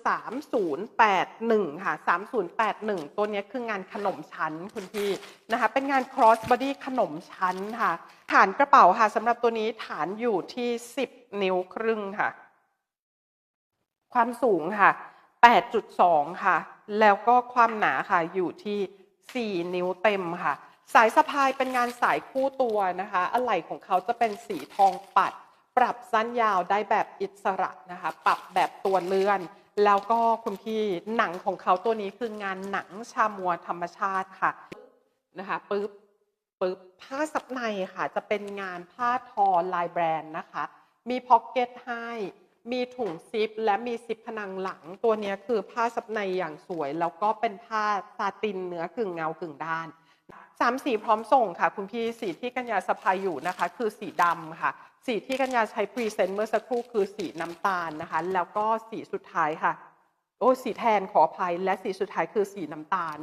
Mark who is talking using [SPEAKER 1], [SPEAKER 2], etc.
[SPEAKER 1] 3081 ค่ะ 3081 ตัวนี้คืองานขนมชั้นคุณพี่นะคะ เป็นงาน cross body ขนมชั้นค่ะ ฐานกระเป๋าค่ะสำหรับตัวนี้ฐานอยู่ที่ 10 นิ้วครึ่งค่ะ ความสูงค่ะ 8.2 ค่ะ แล้วก็ความหนาค่ะอยู่ที่ 4 นิ้วเต็มค่ะ สายสะพายเป็นงานสายคู่ตัวนะคะ อะไหล่ของเขาจะเป็นสีทองปัด ปรับสั้นยาวได้แบบอิสระนะคะ ปรับแบบตัวเลื่อน แล้วก็คุณพี่หนังของเขาตัวนี้คืองานหนังชามัวธรรมชาติค่ะนะคะปึ๊บปึ๊บผ้าซับในค่ะ จะเป็นงานผ้าทอลายแบรนด์นะคะ มีพ็อกเก็ตให้มีถุงซิป และมีซิปผนังหลังตัวนี้คือผ้าซับในอย่างสวย แล้วก็เป็นผ้าซาตินเนื้อกึ่งเงากึ่งด้าน สามสีพร้อมส่งค่ะ คุณพี่สีที่กัญญาสะพายอยู่นะคะ คือสีดำค่ะ สีที่กัญญาใช้พรีเซนต์เมื่อสักครู่คือสีน้ำตาลนะคะ แล้วก็สีสุดท้ายค่ะ โอ้สีแทนขออภัยและสีสุดท้ายคือสีน้ำตาล